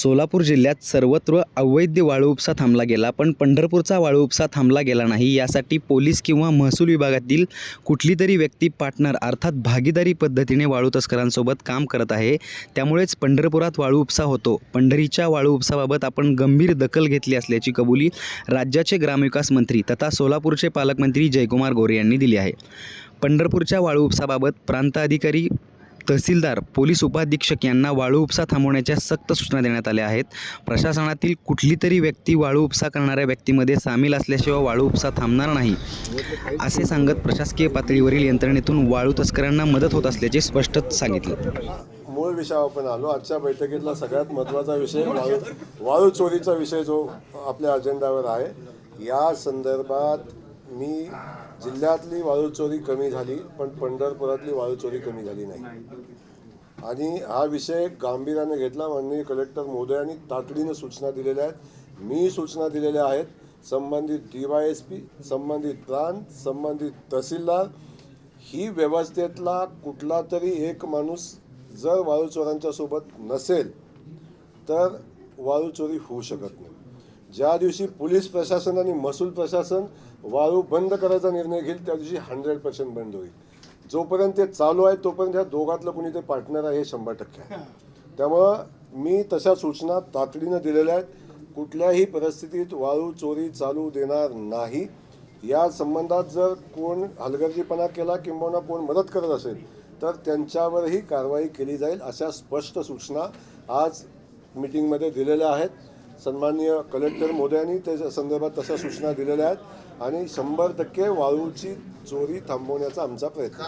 सोलापूर जिल्ह्यात सर्वत्र अवैध वाळू उपसा थांबला गेला पण पंढरपूरचा वाळू उपसा थांबला गेला नाही. यासाठी पोलीस किंवा महसूल विभागातील कुठली तरी व्यक्ती पार्टनर अर्थात भागीदारी पद्धतीने वाळू तस्करांसोबत काम करत आहे. त्यामुळेच पंढरपुरात वाळू उपसा होतो. पंढरीच्या वाळू उपसाबाबत आपण गंभीर दखल घेतली असल्याची कबुली राज्याचे ग्रामविकास मंत्री तथा सोलापूरचे पालकमंत्री जयकुमार गोरे यांनी दिली आहे. पंढरपूरच्या वाळू उपसाबाबत प्रांत अधिकारी तहसीलदार पोलीस उपाधीक्षक यांना वाळू उपसा थांबवण्याच्या सक्त सूचना देण्यात आल्या आहेत. प्रशासनातील कुठली तरी व्यक्ती वाळू उपसा करणाऱ्या व्यक्तीमध्ये सामील असल्याशिवाय वाळू उपसा थांबणार नाही. असे सांगत प्रशासकीय पातळीवरील यंत्रणेतून वाळू तस्करांना मदत होत असल्याचे स्पष्ट सांगितलं. मूळ विषयावर आपण आलो. आजच्या बैठकीतला सगळ्यात महत्त्वाचा विषय वाळू वाळू चोरीचा विषय जो आपल्या अजेंडावर आहे या संदर्भात मी जिल्ह्यातली वाळू चोरी कमी झाली पण पंढरपुरातली वाळू चोरी कमी झाली नाही. आणि हा विषय गांभीर्याने घेतला माननीय कलेक्टर महोदयांनी तातडीनं सूचना दिलेल्या आहेत. मी सूचना दिलेल्या आहेत संबंधित डी वाय एस पी संबंधित प्रांत संबंधित तहसीलदार ही व्यवस्थेतला कुठला तरी एक माणूस जर वाळू चोरांच्या सोबत नसेल तर वाळू चोरी होऊ शकत नाही. ज्या दिवशी पोलीस प्रशासन आणि महसूल प्रशासन वाळू बंद करायचा निर्णय घेईल त्या दिवशी हंड्रेड पर्सेंट बंद होईल. जोपर्यंत ते चालू आहे तोपर्यंत ह्या दोघातलं कोणी ते पार्टनर आहे हे शंभर टक्के आहे. त्यामुळं मी तशा सूचना तातडीनं दिलेल्या आहेत. कुठल्याही परिस्थितीत वाळू चोरी चालू देणार नाही. या संबंधात जर कोण हलगर्जीपणा केला किंबहुना कोण मदत करत असेल तर त्यांच्यावरही कारवाई केली जाईल अशा स्पष्ट सूचना आज मिटिंगमध्ये दिलेल्या आहेत. सन्माननीय कलेक्टर मोदयांनी त्याच्या संदर्भात तशा सूचना दिलेल्या आहेत आणि शंभर टक्के वाळूची चोरी थांबवण्याचा आमचा प्रयत्न